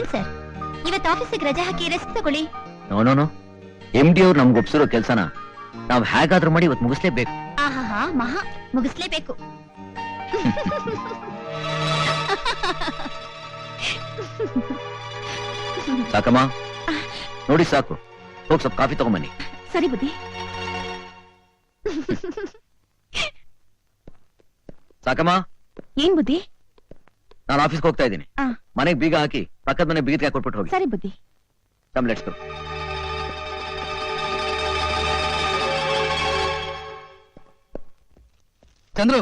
ಏನ್ ಸರ್? ಇವತ್ತು ಆಫೀಸಿಗೆ ರಜೆ ಹಾಕಿ ರೆಸ್ಟ್ ತಗೊಳ್ಳಿ. No no no. M D ಅವ್ರು ನಮ್ಗೆ ಒಪ್ಸಿರೋ ಕೆಲ್ಸನ ನಾವ್ ಹೇಗಾದ್ರೂ ಮಾಡಿ ಇವತ್ತು ಮುಗಿಸ್ಲೇಬೇಕು. ಆಹಾಹಾ ಮಹಾ ಮುಗಿಸ್ಲೇಬೇಕು. ಸಾಕಮ್ಮ? ನೋಡಿ ಸಾಕು. ಹೋಗಿ ಸ್ವಲ್ಪ ಕಾಫಿ ತಗೊಂಬನ್ನಿ. ಸರಿ ಬುದ್ಧಿ. ಸಾಕಮ್ಮ? ಏನ್ ಬುದ್ಧಿ? ನಾನು ಆಫೀಸ್ಗೆ ಹೋಗ್ತಾ ಇದ್ದೀನಿ. ಆ. ಮನೆಗೆ ಬೀಗ ಹಾಕಿ. ಪಕ್ಕದ ಮನೆ ಬೀಗಕ್ಕೆ ಕೊಟ್ಬಿಟ್ಟು ಹೋಗಿ. ಸರಿ ಬುದ್ಧಿ. ಕಮ್ ಲೆಟ್ಸ್ ಚಂದ್ರು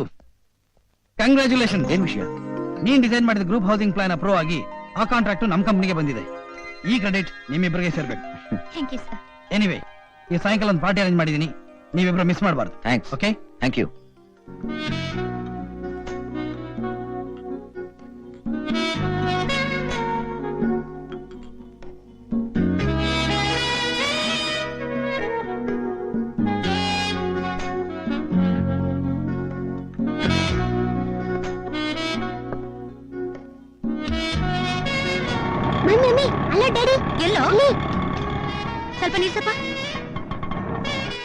ಕಂಗ್ರ್ಯಾಚುಲೇಷನ್ ಏನ್ ವಿಷಯ? ನೀನ್ ಡಿಸೈನ್ ಮಾಡಿದ ಗ್ರೂಪ್ ಹೌಸಿಂಗ್ ಪ್ಲಾನ್ ಅಪ್ರೂವ್ ಆಗಿ ಆ ಕಾಂಟ್ರಾಕ್ಟ್ ನಮ್ ಕಂಪ್ನಿಗೆ ಬಂದಿದೆ. ಈ ಕ್ರೆಡಿಟ್ ನಿಮ್ಮಿಬ್ಬರಿಗೆ ಸೇರ್ಬೇಕು. ಥ್ಯಾಂಕ್ ಯು ಸರ್ ಎನಿವೆ ಈ ಸಾಯಂಕಾಲ ಒಂದು ಪಾರ್ಟಿ ಅರೇಂಜ್ ಮಾಡಿದೀನಿ ನೀವಿಬ್ರು ಮಿಸ್ ಮಾಡಬಾರ್ದು. Thanks okay thank you mummy ಅಲ್ಲ ಡ್ಯಾಡಿ ಎಲ್ಲೋ ಸ್ವಲ್ಪ ನೀರ್ ಸ್ವಲ್ಪ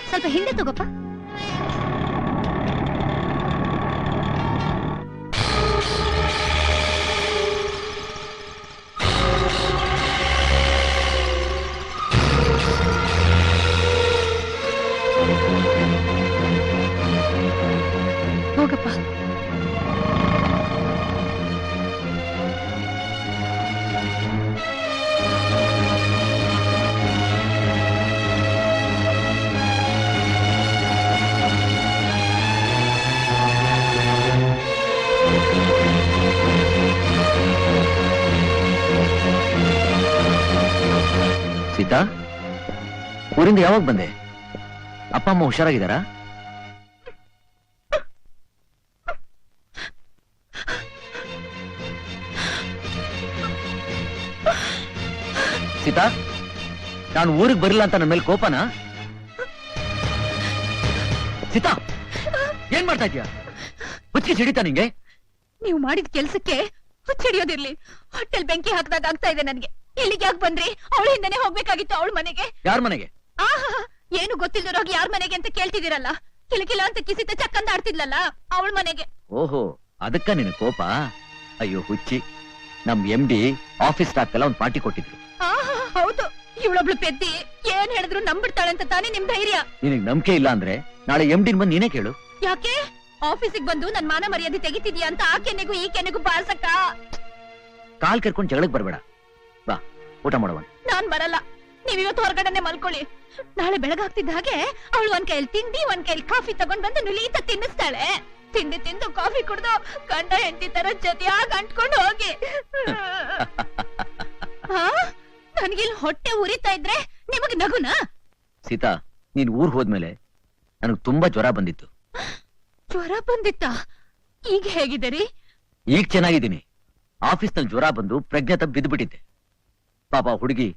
ಸ್ವಲ್ಪ ಹಿಂದೆ ತಗೋಪ್ಪ. ಹೋಗಪ್ಪ. ಸೀತಾ ಊರಿಂದ ಯಾವಾಗ ಬಂದೆ? ಅಪ್ಪ, ಅಮ್ಮ ಹುಷಾರಾಗಿದ್ದಾರಾ? ಸೀತಾ, ನಾನು ಊರಿಗೆ ಬರಲಿಲ್ಲ ಅಂತ ನನ್ನ ಮೇಲೆ ಕೋಪನ? ಸೀತಾ, ಏನ್ ಮಾಡ್ತಾ ಇದೀಯ ಹುಚ್ಚಿ ಸಿಡಿತಾ ನಿಂಗೆ? ನೀವು ಮಾಡಿದ ಕೆಲ್ಸಕ್ಕೆ ಹುಚ್ಚಿಡಿಯೋದಿರ್ಲಿ ಹೊಟ್ಟೆಲ್ ಬೆಂಕಿ ಹಾಕಿದಾಗ ಆಗ್ತಾ ಇದೆ ನನ್ಗೆ. ಇಲ್ಲಿಗೆ ಯಾಕೆ ಬಂದ್ರಿ? ಅವಳ ಹಿಂದೆನೆ ಹೋಗ್ಬೇಕಾಗಿತ್ತು ಅವಳ ಮನೆಗೆ. ಯಾರ ಮನೆಗೆ? ಆಹಾ ಏನು ಗೊತ್ತಿಲ್ದಿರೋಗಿ ಯಾರ ಮನೆಗೆ ಅಂತ ಕೇಳ್ತಿದಿರಲ್ಲ ಕಿಲಕಿಲ ಅಂತ ಕಿಸಿತ ಚಕ್ಕಂದ ಆಡ್ತಿದ್ಲಲ್ಲ ಅವಳ ಮನೆಗೆ. ಓಹೋ ಅದಕ್ಕ ನಿನ್ ಕೋಪ? ಅಯ್ಯೋ ಹುಚ್ಚಿ. ನಮ್ ಎಂ ಡಿ ಆಫೀಸ್ ಸ್ಟಾಫ್ ಎಲ್ಲ ಒಂದ್ ಪಾರ್ಟಿ ಕೊಟ್ಟಿದ್ರು. ಆಹಾ ಹೌದು. ಇವಳೊಬ್ಳು ಪೆದ್ದಿ ಏನ್ ಹೇಳಿದ್ರು ನಂಬಿಡ್ತಾಳೆ ಅಂತ ತಾನೇ ನಿಮ್ ಧೈರ್ಯ. ನಿನಗ್ ನಂಬಿಕೆ ಇಲ್ಲ ಅಂದ್ರೆ ನಾಳೆ ಎಂ ಡಿನ್ ಬಂದ್ ನೀನೇ ಕೇಳು. ಯಾಕೆ? ಆಫೀಸಿಗೆ ಬಂದು ನನ್ ಮಾನ ಮರ್ಯಾದೆ ತೆಗಿತಿದ್ಯಾ ಅಂತ ಆ ಕೆನೆಗೂ ಈ ಕೆನೆಗೂ ಬಾರ್ಸಕ್ಕ ಕಾಲ್ ಕರ್ಕೊಂಡ್ ಜಗಳಕ್ ಬರ್ಬೇಡ. ಊಟ ಮಾಡುವ ನಾನ್ ಬರಲ್ಲ. ನೀವ್ ಇವತ್ತು ಹೊರಗಡೆನೆ ಮಲ್ಕೊಳ್ಳಿ. ನಾಳೆ ಬೆಳಗಾಗ್ತಿದ್ದ ಹಾಗೆ ಅವಳು ಒಂದ್ ಕೈಯಲ್ಲಿ ತಿಂಡಿ ಒಂದ್ ಕೈಯಲ್ಲಿ ಕಾಫಿ ತಗೊಂಡ್ ಬಂದು ನುಲೀತ ತಿನ್ನಿಸ್ತಾಳೆ. ತಿಂಡಿ ತಿಂದು ಕಾಫಿ ಕುಡ್ದು ಗಂಡ ಹೆಂಡತಿ ತರ ಜೊತೆಯಾಗಿ ಅಂಟ್ಕೊಂಡು ಹೋಗಿ. ಹಾ ನನ್ಗಿಲ್ ಹೊಟ್ಟೆ ಉರಿತಾ ಇದ್ರೆ ನಿಮಗೆ ನಗುನ? ಸೀತಾ ನೀನ್ ಊರ್ ಹೋದ್ಮೇಲೆ ನನಗ್ ತುಂಬಾ ಜ್ವರ ಬಂದಿತ್ತು. ಜ್ವರ ಬಂದಿತ್ತ? ಈಗ ಹೇಗಿದ್ದೀರಿ? ಈಗ ಚೆನ್ನಾಗಿದ್ದೀನಿ. ಆಫೀಸ್ನಲ್ಲಿ ಜ್ವರ ಬಂದು ಪ್ರಜ್ಞೆ ಬಿದ್ದುಬಿಟ್ಟಿದ್ದೆ ಪಾಪ ಹುಡುಗಿ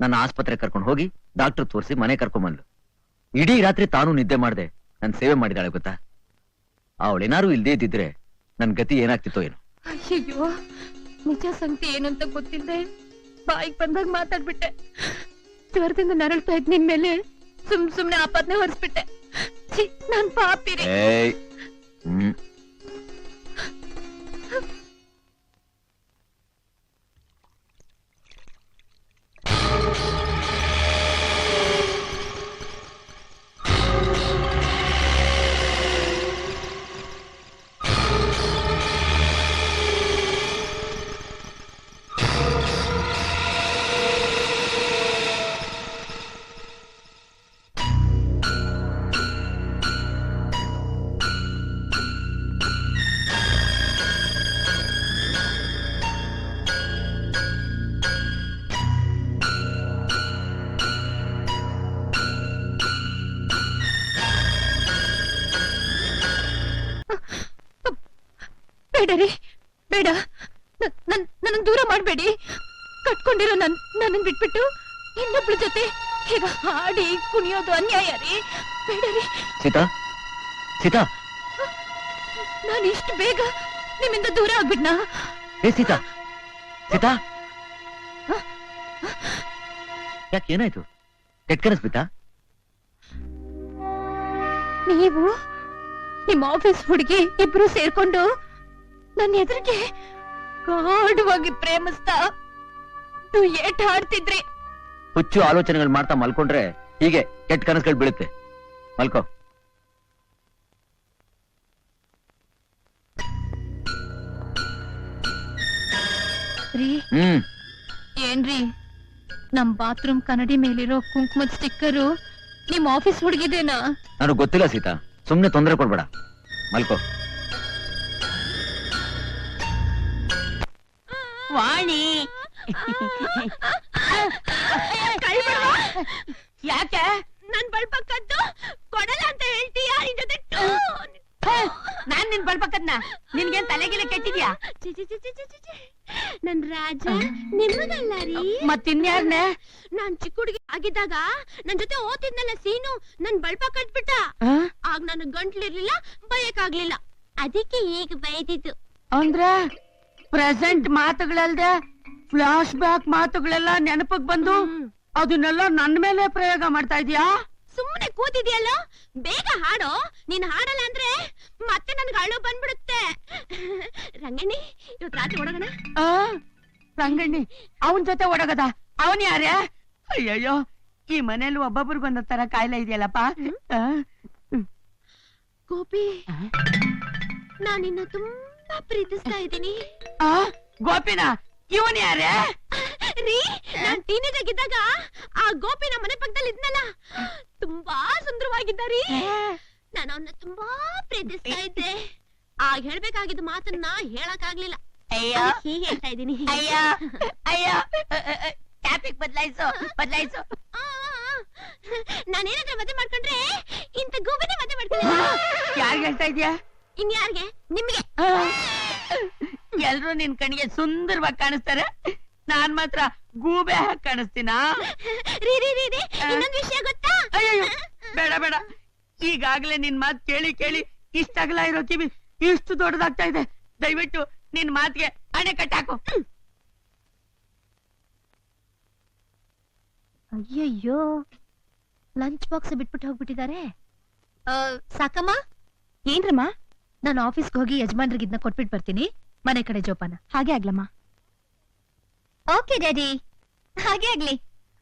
ನನ್ನ ಆಸ್ಪತ್ರೆ ಕರ್ಕೊಂಡು ಹೋಗಿ ಡಾಕ್ಟರ್ ತೋರಿಸಿ ಮನೆ ಕರ್ಕೊಂಬಂದ್ಲು ಇಡೀ ರಾತ್ರಿ ತಾನು ನಿದ್ದೆ ಮಾಡಿದೆ. ನನ್ನ ಸೇವೆ ಮಾಡಿದಾಳೆ ಗೊತ್ತಾ? ಅವಳೇನಾರು ಇಲ್ದೇ ಇದ್ದಿದ್ರೆ ನನ್ ಗತಿ ಏನಾಗ್ತಿತ್ತೋ ಏನು. ಅಯ್ಯೋ ನಿಜ ಸಂಗತಿ ಏನಂತ ಗೊತ್ತಿದ್ದೆ ಗೊತ್ತಿಲ್ಲದೆ ಬಾಯಿಗೆ ಬಂದಾಗ ಮಾತಾಡ್ಬಿಟ್ಟೆ. ಜ್ವರದಿಂದ ನರಳ್ತಾ ಇದ್ ನಿನ್ ಮೇಲೆ ಸುಮ್ ಸುಮ್ನೆ ಆಪತ್ನೆ ಹೊರಿಸ್ಬಿಟ್ಟೆ ನಾನ್ ಪಾಪಿರಿ. ಹ್ಮ್. ಬೇಡ. ರೀ ಬೇಡ ನನ್ನ ದೂರ ಮಾಡಬೇಡಿ. ಕಟ್ಕೊಂಡಿರೋ ನನ್ ನನ್ನ ಬಿಟ್ಬಿಟ್ಟು ಇನ್ನೊಬ್ಳ ಜೊತೆ ಈಗ ಹಾಡಿ ಕುಣಿಯೋದು ಅನ್ಯಾಯ ರೀ. ಬೇಡ ರೀ ಸೀತಾ ಸೀತಾ. ನಾನು ಇಷ್ಟು ಬೇಗ ನಿಮ್ಮಿಂದ ದೂರ ಆಗ್ಬಿಡ್ನಾ ಏ ಸೀತಾ. ಸೀತಾ. ಯಾಕೆ ಏನಾಯ್ತು? ಕೆಟ್ಟ ಕನಸ್ ಬಿತ್ತಾ? ನೀವು ನಿಮ್ಮ ಆಫೀಸ್ ಹುಡುಗಿ ಇಬ್ರು ಸೇರ್ಕೊಂಡು ನನ್ನ ಎದುರಿಗೆ ಗಾಢವಾಗಿ ಪ್ರೇಮಿಸ್ತಾ ಏಟ್ ಹಾಡ್ತಿದ್ರಿ ಹುಚ್ಚು ಆಲೋಚನೆಗಳು ಮಾಡ್ತಾ ಮಲ್ಕೊಂಡ್ರೆ ಹೀಗೆ ಕೆಟ್ಟ ಕನಸುಗಳು ಬೀಳುತ್ತೆ. ಮಲ್ಕೋ. ರೀ ಹ್ಮ್. ಏನ್ರಿ ನಮ್ ಬಾತ್ರೂಮ್ ಕನ್ನಡಿ ಮೇಲಿರೋ ಕುಂಕುಮದ ಸ್ಟಿಕ್ಕರು ನಿಮ್ ಆಫೀಸ್ ಹುಡುಗಿದೇನಾ? ನನಗೆ ಗೊತ್ತಿಲ್ಲ ಸೀತಾ ಸುಮ್ನೆ ತೊಂದರೆ ಕೊಡ್ಬೇಡ. ಮಲ್ಕೋ. ವಾಣಿ. ಯಾಕೆ? ನನ್ ಬಳ್ಪಕ್ಕದ್ದು ಕೊಡಲ ಅಂತ ಹೇಳ್ತೀಯ? ನಿನ್ ಜೊತೆ ನಾನ್ ನಿನ್ ಬಳ್ಪಕ್ಕದ್ನ ನಿನ್ಗೇನ್ ತಲೆಗಿಲೆ ಕೆಟ್ಟಿದ್ಯಾ? ನನ್ ರಾಜ ನಿಮ್ಮದಲ್ಲ ರೀ? ಮತ್ತಿನ್ಯಾರ್ನೆ? ನಾನ್ ಚಿಕ್ಕ ಹುಡುಗಿ ಆಗಿದ್ದಾಗ ನನ್ ಜೊತೆ ಓದ್ತಿದ್ನಲ್ಲ ಸೀನು ನನ್ ಬಳ್ಪ ಕಟ್ಬಿಟ್ಟ. ಆಗ ನನ್ ಗಂಟ್ಲಿರ್ಲಿಲ್ಲ ಬಯಕಾಗ್ಲಿಲ್ಲ ಅದಕ್ಕೆ ಈಗ ಬೈದಿದ್ದು. ಅಂದ್ರೆ? ಪ್ರೆಸೆಂಟ್ ಮಾತುಗಳಲ್ದೆ ಫ್ಲಾಶ್ ಬ್ಯಾಕ್ ಮಾತುಗಳೆಲ್ಲ ನೆನಪಕ್ ಬಂದು ಅದನ್ನೆಲ್ಲ ನನ್ ಮೇಲೆ ಪ್ರಯೋಗ ಮಾಡ್ತಾ ಇದೀಯಾ? ಸುಮ್ಮನೆ ಕೂತಿದ್ಯಲ್ಲ? ಬೇಗ ಹಾಡೋ? ನೀನ್ ಹಾಡಲ್ಲ ಅಂದ್ರೆ ಮತ್ತೆ ನನ್ಗೆ ಅಳು ಬಂದ್ಬಿಡುತ್ತೆ. ರಂಗಣ್ಣಿ ಇವತ್ತು ರಾತ್ರಿ ಒಡಗಣ? ರಂಗಣ್ಣಿ ಅವನ್ ಜೊತೆ ಒಡಗದ ಅವನ್ ಯಾರೇ ಅಯ್ಯಯ್ಯೋ ಈ ಮನೇಲಿ ಒಬ್ಬೊಬ್ರಿಗೊಂದೊಂದ್ ತರ ಕಾಯಿಲೆ ಇದೆಯಲ್ಲಪ್ಪ? ಗೋಪಿ ನಾನಿನ್ನ ನಿನ್ನ ತುಂಬಾ ಪ್ರೀತಿಸ್ತಾ ಇದ್ದೀನಿ? ಆ? ಗೋಪಿನ ಇವನ್ ಯಾರೇ? ರೀ ನಾನ್ ಟೀನೇಜ್ ಆಗಿದ್ದಾಗ ಆ ಗೋಪಿ ನಮ್ಮ ಮನೆ ಪಕ್ಕದಲ್ಲಿ ಇದ್ನಲ್ಲ. ತುಂಬಾ ಸುಂದರವಾಗಿದ್ದ ರೀ. ನಾನು ಅವನ್ನ ತುಂಬಾ ಪ್ರೀತಿಸ್ತಾ ಇದ್ದೆ. ಆಗ ಹೇಳ್ಬೇಕಾಗಿದ್ದ ಮಾತನ್ನ ಹೇಳಕ್ ಆಗ್ಲಿಲ್ಲ ಅಯ್ಯೋ ಹೀಗೆ ಹೇಳ್ತಾ ಇದ್ದೀನಿ. ಅಯ್ಯೋ. ಅಯ್ಯೋ. ಟ್ಯಾಪಿಕ್ ಬದಲಾಯಿಸು ಬದಲಾಯಿಸು. ನಾನೇನಾದ್ರೂ ಮದುವೆ ಮಾಡ್ಕೊಂಡ್ರೆ ಇಂತ ಗೋಬಿನೇ ಮದುವೆ ಮಾಡ್ತೀನಿ. ಯಾರ್ಗ್ ಹೇಳ್ತಾ ಇದ್ಯಾ? ಇನ್ಯಾರ್ಗೆ? ನಿಮ್ಗೆ? ಎಲ್ರು ನಿನ್ ಕಣ್ಣಿಗೆ ಸುಂದರವಾಗಿ ಕಾಣಿಸ್ತಾರೆ. ನಾನ್ ಮಾತ್ರ ಗೂಬೆ ಹಾಕಿ ಕಾಣಿಸ್ತೀನಾ? ರೀ ರೀ ರೀ ರೀ. ಇನ್ನೊಂದ್ ವಿಷಯ ಗೊತ್ತಾ? ಅಯ್ಯಯ್ಯೋ ಬೇಡ ಬೇಡ. ಈಗಾಗ್ಲೇ ನಿನ್ ಮಾತ್ ಕೇಳಿ ಕೇಳಿ ಇಷ್ಟ ಅಗಲ ಇರೋ ಕಿವಿ ಇಷ್ಟು ದೊಡ್ಡದಾಗ್ತಾ ಇದೆ. ದಯವಿಟ್ಟು ನಿನ್ ಮಾತ್ಗೆ ಅಣೆ ಕಟ್ಟಾಕು ಅಯ್ಯಯ್ಯೋ. ಲಂಚ್ ಬಾಕ್ಸ್ ಬಿಟ್ಬಿಟ್ಟು ಹೋಗ್ಬಿಟ್ಟಿದ್ದಾರೆ. ಸಾಕಮ್ಮ? ಏನ್ರಮ್ಮ? ನಾನು ಆಫೀಸ್ಗೆ ಹೋಗಿ ಯಜಮಾನ್ರಿಗೆ ಇದನ್ನ ಕೊಟ್ಬಿಟ್ಟು ಬರ್ತೀನಿ. ಮನೆ ಕಡೆ ಜೋಪಾನ. ಹಾಗೆ ಆಗ್ಲಮ್ಮ. Okay, daddy. ಹಾಗೆ ಆಗ್ಲಿ.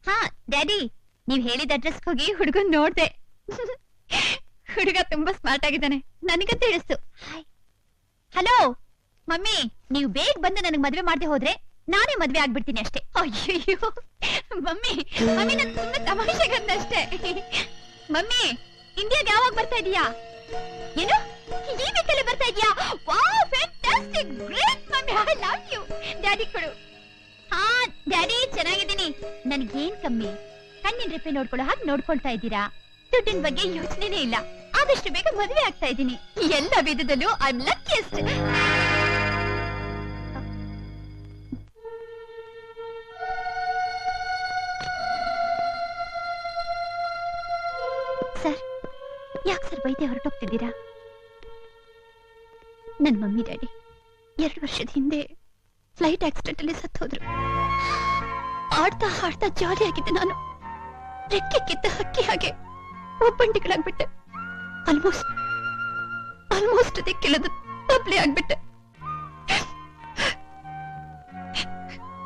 ಹಾ, ಡ್ಯಾಡಿ, ನೀವ್ ಹೇಳಿದ ಅಡ್ರೆಸ್ ಹೋಗಿ ಹುಡುಗನ್ ನೋಡ್ದೆ. ಹುಡುಗ ತುಂಬಾ ಸ್ಮಾರ್ಟ್ ಆಗಿದ್ದಾನೆ. ನನಗ ತಿಳಿಸ್ತು ಹಲೋ ಮಮ್ಮಿ, ನೀವು ಬೇಗ ಬಂದು ನನಗೆ ಮದ್ವೆ ಮಾಡದೆ ಹೋದ್ರೆ ನಾನೇ ಮದ್ವೆ ಆಗ್ಬಿಡ್ತೀನಿ ಅಷ್ಟೇ. ಅಯ್ಯೋ ಮಮ್ಮಿ ಮಮ್ಮಿ ನನ್ ಸುಮ್ಮನೆ ತಮಾಷೆಗಂದಷ್ಟೇ ಮಮ್ಮಿ ಇಂಡಿಯಾಗ ಯಾವಾಗ ಬರ್ತಾ ಇದೀಯಾ? ಏನು? ಲವ್ ಯು ಡ್ಯಾಡಿ ಕೊಡು. ಹಾ ಡ್ಯಾಡಿ ಚೆನ್ನಾಗಿದ್ದೀನಿ. ನನ್ಗೇನ್ ಕಮ್ಮಿ? ಕಣ್ಣಿನ ರೆಪ್ಪೆ ನೋಡ್ಕೊಳ್ಳೋ ಹಾಗೆ ನೋಡ್ಕೊಳ್ತಾ ಇದ್ದೀರಾ? ದುಡ್ಡಿನ ಬಗ್ಗೆ ಯೋಚನೆನೇ ಇಲ್ಲ. ಆದಷ್ಟು ಬೇಗ ಮದುವೆ ಆಗ್ತಾ ಇದ್ದೀನಿ. ಎಲ್ಲ ವಿಧದಲ್ಲೂ ಐ ಲಕ್ಕಿಯಸ್ಟ್ ಸರ್ ಯಾಕೆ ಸರ್ ಬೈದೆ ಹೊರಟೋಗ್ತಿದ್ದೀರಾ? ನನ್ನ ಮಮ್ಮಿ ಡ್ಯಾಡಿ ಎರಡು ವರ್ಷದ ಹಿಂದೆ ಫ್ಲೈಟ್ ಆಕ್ಸಿಡೆಂಟ್ ಅಲ್ಲಿ ಸತ್ತೋದ್ರು. ಆಡ್ತಾ ಹಾಡ್ತಾ ಜಾಲಿ ಆಗಿದ್ದೆ ನಾನು. ರೆಕ್ಕೆ ಕಿತ್ತ ಹಕ್ಕಿ ಹಾಗೆ ಒಬ್ಬಂಟಿಗಳಾಗ್ಬಿಟ್ಟೆ. ಆಲ್ಮೋಸ್ಟ್ ಆಲ್ಮೋಸ್ಟ್ ದಿಕ್ಕಿಲ್ಲದ ತಪ್ಲೆ ಆಗ್ಬಿಟ್ಟೆ.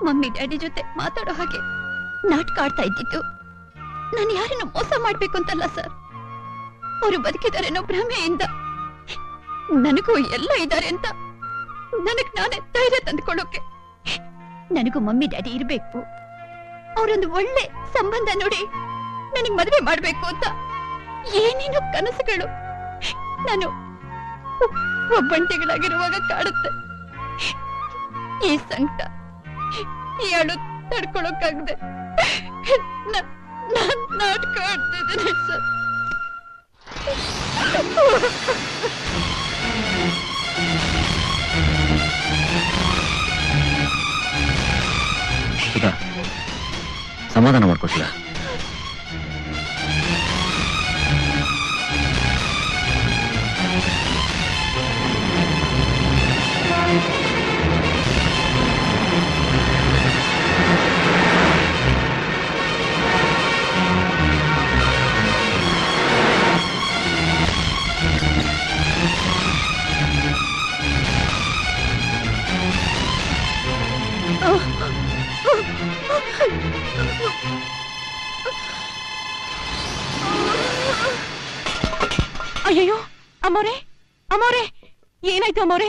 ಮಮ್ಮಿ, ಡ್ಯಾಡಿ ಜೊತೆ ಮಾತಾಡೋ ಹಾಗೆ ನಾಟಕ ಆಡ್ತಾ ಇದ್ದಿದ್ದು. ನಾನು ಯಾರನ್ನು ಮೋಸ ಮಾಡ್ಬೇಕು ಅಂತಲ್ಲ ಸರ್ ಅವರು ಬದುಕಿದಾರೇನೋ ಭ್ರಮೆಯಿಂದ ನನಗೂ ಎಲ್ಲ ಇದ್ದಾರೆ ಅಂತ. ನನಗ್ ನಾನೇ ಧೈರ್ಯ ತಂದ್ಕೊಳ್ಳೋಕೆ. ನನಗೂ ಮಮ್ಮಿ, ಡ್ಯಾಡಿ ಇರ್ಬೇಕು. ಅವರೊಂದು ಒಳ್ಳೆ ಸಂಬಂಧ ನೋಡಿ ನನಗ್ ಮದುವೆ ಮಾಡ್ಬೇಕು ಅಂತ ಏನೇನೋ ಕನಸುಗಳು ನಾನು ಒಬ್ಬಂಟಿಗಳಾಗಿರುವಾಗ ಕಾಡುತ್ತೆ. ಈ ಸಂಕಟ, ಈ ಅಳು ತಡ್ಕೊಳಕ್ಕಾಗದೆ ನಾಟಕ ಆಡ್ತಿದ್ದೀನಿ ಸರ್. సమాధానం అనుకోవట్లా ಅಯ್ಯಯ್ಯೋ ಅಮ್ಮೋರೆ ಅಮ್ಮೋರೆ ಏನಾಯ್ತು ಅಮ್ಮೋರೆ